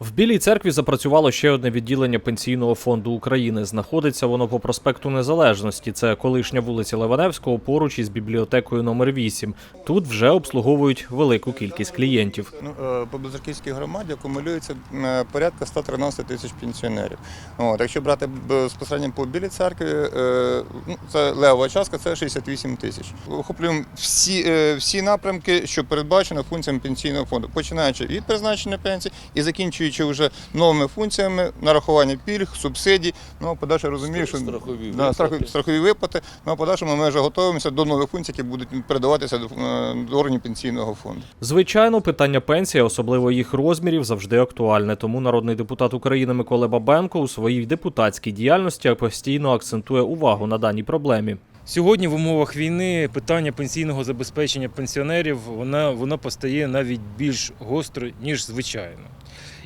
В Білій церкві запрацювало ще одне відділення Пенсійного фонду України. Знаходиться воно по проспекту Незалежності. Це колишня вулиця Леваневського поруч із бібліотекою номер 8 Тут вже обслуговують велику кількість клієнтів. Ну, е, по Безраківській громаді акумулюється е, порядка 113 тисяч пенсіонерів. От, якщо брати безпосередньо по білій церкві, е, ну, це левова частка, це 68 тисяч. Охоплюємо всі, е, всі напрямки, що передбачено функціями пенсійного фонду, починаючи від призначення пенсії і закінчуючи вже новими функціями нарахування пільг, субсидій. Ну, а подальше розумію, що Страхові да, страхові, виплати. страхові виплати. Ну, а подальшому ми вже готуємося до нових функцій, які будуть передаватися до, е, до органів пенсійного фонду. Звичайно, питання пенсії, особливо їх розмірів, завжди актуальне. Тому народний депутат України Микола Бабенко у своїй депутатській діяльності постійно акцентує увагу на даній проблемі. Сьогодні в умовах війни питання пенсійного забезпечення пенсіонерів вона, вона постає навіть більш гостро, ніж звичайно.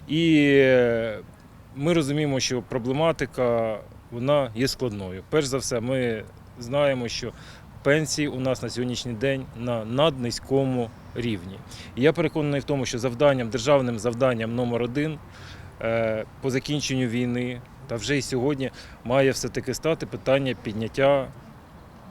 І ми розуміємо, що проблематика вона є складною. Перш за все, ми знаємо, що пенсії у нас на сьогоднішній день на наднизькому рівні. І я переконаний в тому, що завданням, державним завданням номер один е, по закінченню війни та вже і сьогодні має все-таки стати питання підняття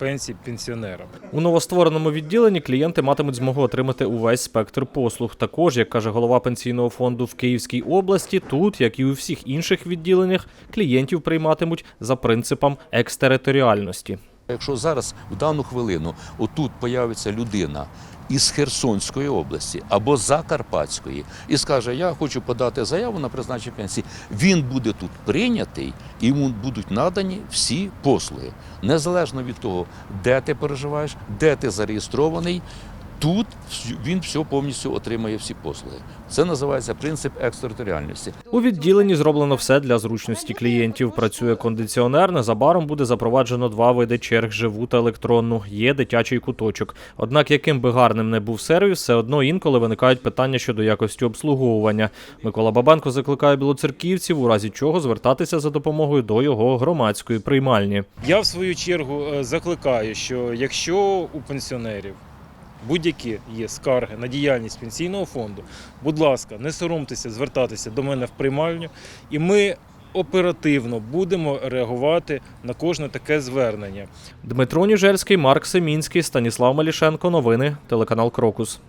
пенсій пенсіонерам. У новоствореному відділенні клієнти матимуть змогу отримати увесь спектр послуг. Також, як каже голова пенсійного фонду в Київській області, тут, як і у всіх інших відділеннях, клієнтів прийматимуть за принципом екстериторіальності. Якщо зараз в дану хвилину отут появиться людина із Херсонської області або Закарпатської і скаже, я хочу подати заяву на призначення пенсії, він буде тут прийнятий і йому будуть надані всі послуги. Незалежно від того, де ти переживаєш, де ти зареєстрований. Тут він все повністю отримає всі послуги. Це називається принцип екстериторіальності. У відділенні зроблено все для зручності клієнтів. Працює кондиціонер. Незабаром буде запроваджено два види черг живу та електронну. Є дитячий куточок. Однак, яким би гарним не був сервіс, все одно інколи виникають питання щодо якості обслуговування. Микола Бабенко закликає білоцерківців, у разі чого звертатися за допомогою до його громадської приймальні. Я в свою чергу е, закликаю, що якщо у пенсіонерів будь-які є скарги на діяльність пенсійного фонду, будь ласка, не соромтеся звертатися до мене в приймальню, і ми оперативно будемо реагувати на кожне таке звернення. Дмитро Ніжельський, Марк Семінський, Станіслав Малішенко. Новини телеканал Крокус.